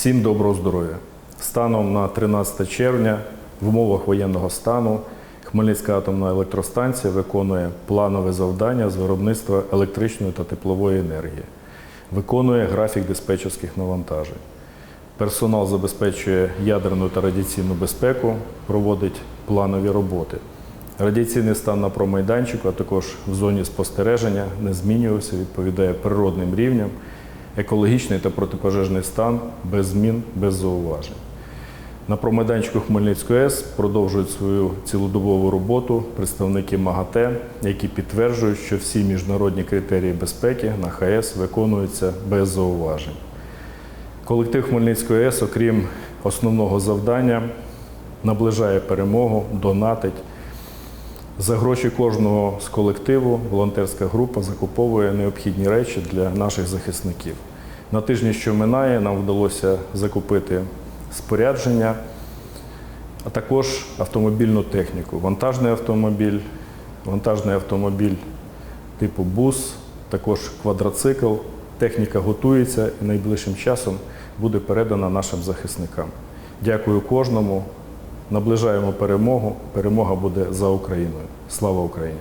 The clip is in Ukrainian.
Всім доброго здоров'я! Станом на 13 червня в умовах воєнного стану Хмельницька атомна електростанція виконує планове завдання з виробництва електричної та теплової енергії, виконує графік диспетчерських навантажень. Персонал забезпечує ядерну та радіаційну безпеку, проводить планові роботи. Радіаційний стан на промайданчику, а також в зоні спостереження не змінювався, відповідає природним рівням, екологічний та протипожежний стан без змін, без зауважень. На промайданчику Хмельницької АЕС продовжують свою цілодобову роботу представники МАГАТЕ, які підтверджують, що всі міжнародні критерії безпеки на ХАЕС виконуються без зауважень. Колектив Хмельницької АЕС, окрім основного завдання, наближає перемогу, донатить. За гроші кожного з колективу волонтерська група закуповує необхідні речі для наших захисників. На тижні, що минає, нам вдалося закупити спорядження, а також автомобільну техніку. Вантажний автомобіль, вантажний автомобіль типу бус, також квадроцикл. Техніка готується і найближчим часом буде передана нашим захисникам. Дякую кожному. Наближаємо перемогу. Перемога буде за Україною. Слава Україні!